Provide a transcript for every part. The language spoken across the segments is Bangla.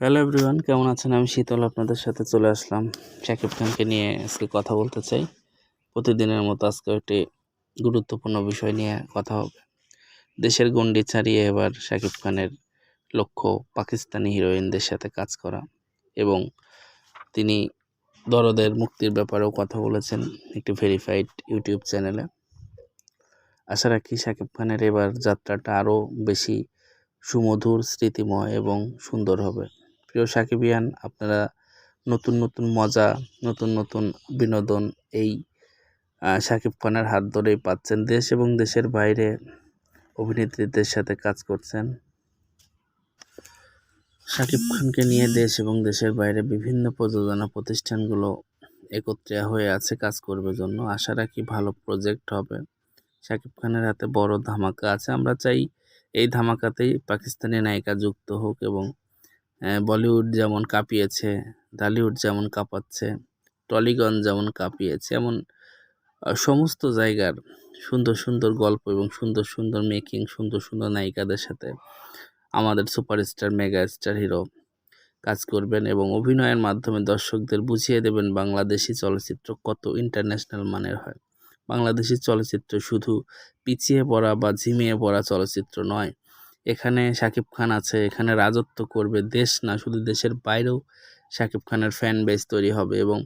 হ্যালো এভরিওয়ান কেমন আছেন? আমি শীতল, আপনাদের সাথে চলে আসলাম শাকিব খানকে নিয়ে আজকে কথা বলতে চাই। প্রতিদিনের মতো আজকে একটি গুরুত্বপূর্ণ বিষয় নিয়ে কথা হবে। দেশের গণ্ডি ছাড়িয়ে এবার শাকিব খানের লক্ষ্য পাকিস্তানি হিরোইনদের সাথে কাজ করা এবং তিনি দরদের মুক্তির ব্যাপারেও কথা বলেছেন একটি ভেরিফাইড ইউটিউব চ্যানেলে আশা রাখি শাকিব খানের এবার যাত্রাটা আরও বেশি সুমধুর, স্মৃতিময় এবং সুন্দর হবে। প্রিয় সাকিবিয়ান আপনারা নতুন নতুন মজা, নতুন নতুন বিনোদন এই শাকিব খানের হাত ধরেই পাচ্ছেন। দেশ এবং দেশের বাইরে অভিনেত্রীদের সাথে কাজ করছেন শাকিব খানকে নিয়ে দেশ এবং দেশের বাইরে বিভিন্ন প্রযোজনা প্রতিষ্ঠানগুলো একত্রে হয়ে আছে কাজ করবে জন্য। আশা রাখি ভালো প্রজেক্ট হবে। শাকিব খানের হাতে বড় ধামাকা আছে। আমরা চাই এই ধামাকাতেই পাকিস্তানি নায়িকা যুক্ত হোক এবং বলিউড যেমন কাঁপিয়েছে, ঢালিউড যেমন কাঁপাচ্ছে, টলিগঞ্জ যেমন কাঁপিয়েছে, এমন সমস্ত জায়গার সুন্দর সুন্দর গল্প এবং সুন্দর সুন্দর মেকিং সুন্দর সুন্দর নায়িকাদের সাথে আমাদের সুপারস্টার মেগা স্টার হিরো কাজ করবেন এবং অভিনয়ের মাধ্যমে দর্শকদের বুঝিয়ে দেবেন বাংলাদেশি চলচ্চিত্র কত ইন্টারন্যাশনাল মানের হয়। বাংলাদেশি চলচ্চিত্র শুধু পিছিয়ে পড়া বা ঝিমিয়ে পড়া চলচ্চিত্র নয় এখানে শাকিব খান আছে, এখানে রাজত্ব করবে, দেশ না, শুধু দেশের বাইরেও শাকিব খানের ফ্যান বেস তৈরি হবে এবং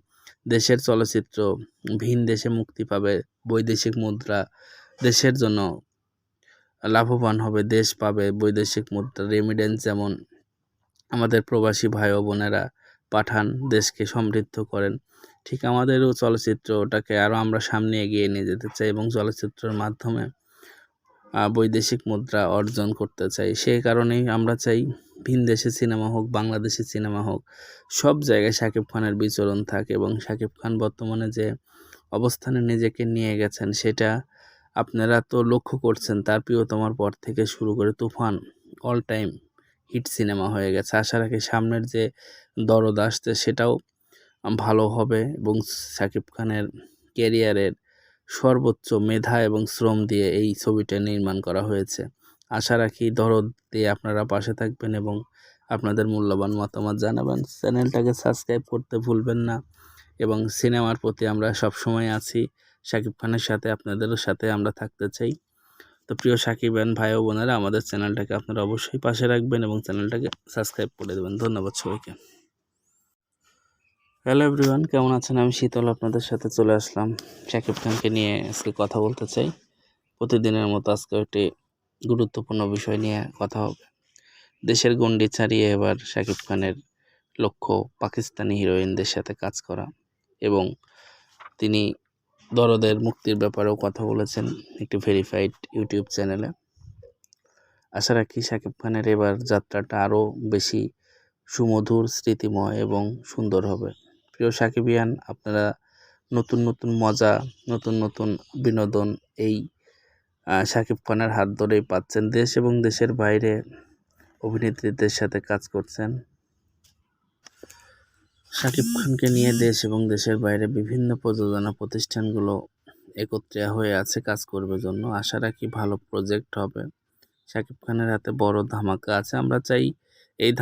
দেশের চলচ্চিত্র ভিন দেশে মুক্তি পাবে, বৈদেশিক মুদ্রা দেশের জন্য লাভবান হবে, দেশ পাবে, বৈদেশিক মুদ্রা রেমিডেন্স যেমন আমাদের প্রবাসী ভাই ও বোনেরা পাঠান, দেশকে সমৃদ্ধ করেন, ঠিক আমাদেরও চলচ্চিত্রটাকে আরও আমরা সামনে এগিয়ে নিয়ে যেতে চাই এবং চলচ্চিত্রের মাধ্যমে বৈদেশিক মুদ্রা অর্জন করতে চাই। সেই কারণেই আমরা চাই ভিন দেশে সিনেমা হোক, বাংলাদেশি সিনেমা হোক, সব জায়গায় শাকিব খানের বিচরণ থাকে এবং শাকিব খান বর্তমানে যে অবস্থানে নিজেকে নিয়ে গেছেন, সেটা আপনারা তো লক্ষ্য করছেন, তার প্রিয়তমার পর থেকে শুরু করে Toofan all time hit cinema হয়ে গেছে। আশা রাখি সামনের যে দরদ আসছে, সেটাও ভালো হবে এবং শাকিব খানের ক্যারিয়ারের সর্বোচ্চ মেধা এবং শ্রম দিয়ে এই ছবিটা নির্মাণ করা হয়েছে। আশা রাখি দরদ দিয়ে আপনারা পাশে থাকবেন এবং আপনাদের মূল্যবান মতামত জানাবেন। চ্যানেলটাকে সাবস্ক্রাইব করতে ভুলবেন না এবং সিনেমার প্রতি আমরা সবসময় আছি। শাকিব খানের সাথে আপনাদেরও সাথে আমরা থাকতে চাই। তো প্রিয় সাকিবান ভাই ও বোনেরা, আমাদের চ্যানেলটাকে আপনারা অবশ্যই পাশে রাখবেন এবং চ্যানেলটাকে সাবস্ক্রাইব করে দেবেন। ধন্যবাদ সবাইকে। হ্যালো এভরিওয়ান কেমন আছেন? আমি শীতল, আপনাদের সাথে চলে আসলাম। শাকিব খানকে নিয়ে আজকে কথা বলতে চাই। প্রতিদিনের মতো আজকে একটি গুরুত্বপূর্ণ বিষয় নিয়ে কথা হবে। দেশের গণ্ডি ছাড়িয়ে এবার শাকিব খানের লক্ষ্য পাকিস্তানি হিরোইনদের সাথে কাজ করা এবং তিনি দরদের মুক্তির ব্যাপারেও কথা বলেছেন একটি ভেরিফাইড ইউটিউব চ্যানেলে আশা রাখি শাকিব খানের এবার যাত্রাটা আরও বেশি সুমধুর, স্মৃতিময় এবং সুন্দর হবে। প্রিয় সাকিবিয়ান আপনারা নতুন নতুন মজা, নতুন নতুন বিনোদন এই শাকিব খানের হাত ধরেই পাচ্ছেন। দেশ এবং দেশের বাইরে অভিনেত্রীদের সাথে কাজ করছেন শাকিব খানকে নিয়ে দেশ এবং দেশের বাইরে বিভিন্ন প্রযোজনা প্রতিষ্ঠানগুলো একত্রে হয়ে আছে, কাজ করবে জন্য। আশা রাখি ভালো প্রজেক্ট হবে। শাকিব খানের হাতে বড় ধামাকা আছে। আমরা চাই